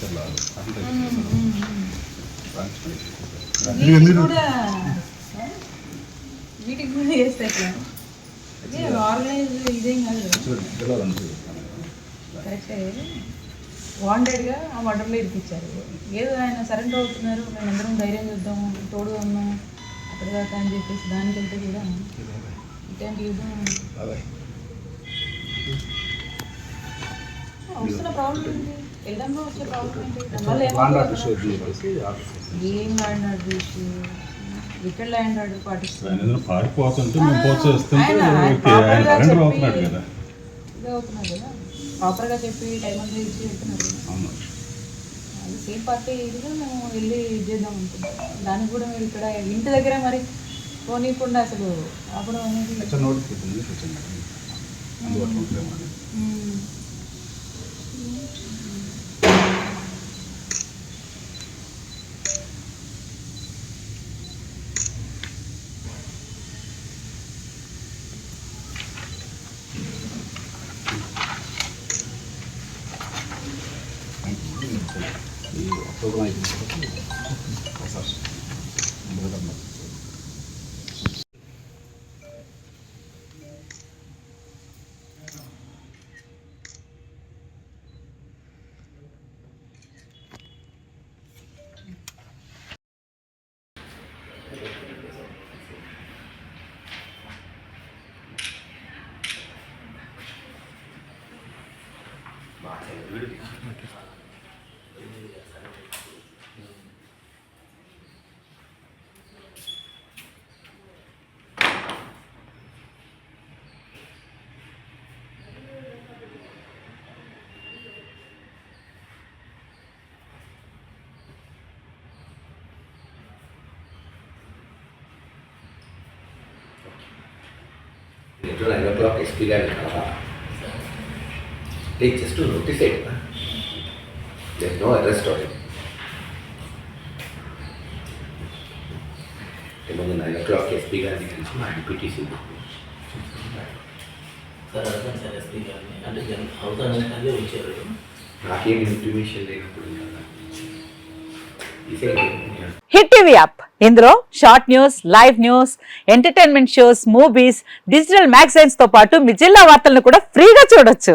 ఫ్రాక్చర్లో వీటికి కూడా వీటికి కూడా చేస్తే ఎట్లా ఆర్గనైజ్ ఇదేం కాదు కదా. పిల్లలంటే కరెక్టే వాంటెడ్గా ఆ మర్డర్లో ఇరికిచ్చారు ఏదో ఆయన సరెండర్ అవుతున్నారు మేమందరం ధైర్యం చూద్దాం తోడు ఉన్నాం అక్కడ దాకా అని చెప్పేసి దానికి వెళ్తే కూడా ఇట్లాంటి యుద్ధం పారిపోతుంటే మేము ప్రోత్సహిస్తుంటే ఆయన- సరెండర్ అవుతున్నాడు కదా. ఇదే అవుతున్నారు కదా. ప్రాపర్గా చెప్పి టైం అంతా ఇచ్చి అది సేమ్ పార్టీ ఇదిగా మేము వెళ్ళి ఇది చేద్దాం అనుకుంటాం దానికి కూడా మీరు ఇక్కడ ఇంటి దగ్గర మరి పోనీయకుండా అసలు ఆపడం అనేది いいよ。動画ないで。お刺身。itulah yang klub experience apa clock SP గారి కదా ప్లీజ్ జస్ట్ నోటీస్ అయ్యి దర్ నో అరెస్ట్ ఆల్రెడీ మొన్న నైన్ ఓ క్లాక్ ఎస్పీ గారిని కలిసి మా డిప్యూటీసీ సార్ అడగండి సార్ ఎస్పీ గారిని అంటే జన్- అవుతానని అదే వచ్చారు నాకేం ఇన్ఫర్మేషన్ లేనప్పుడు కదా ఈసే హిట్ టీవీ యాప్ ఇందులో short news live news entertainment shows movies digital మ్యాగజైన్స్తో పాటు మీ జిల్లా వార్తలను కూడా ఫ్రీగా చూడొచ్చు.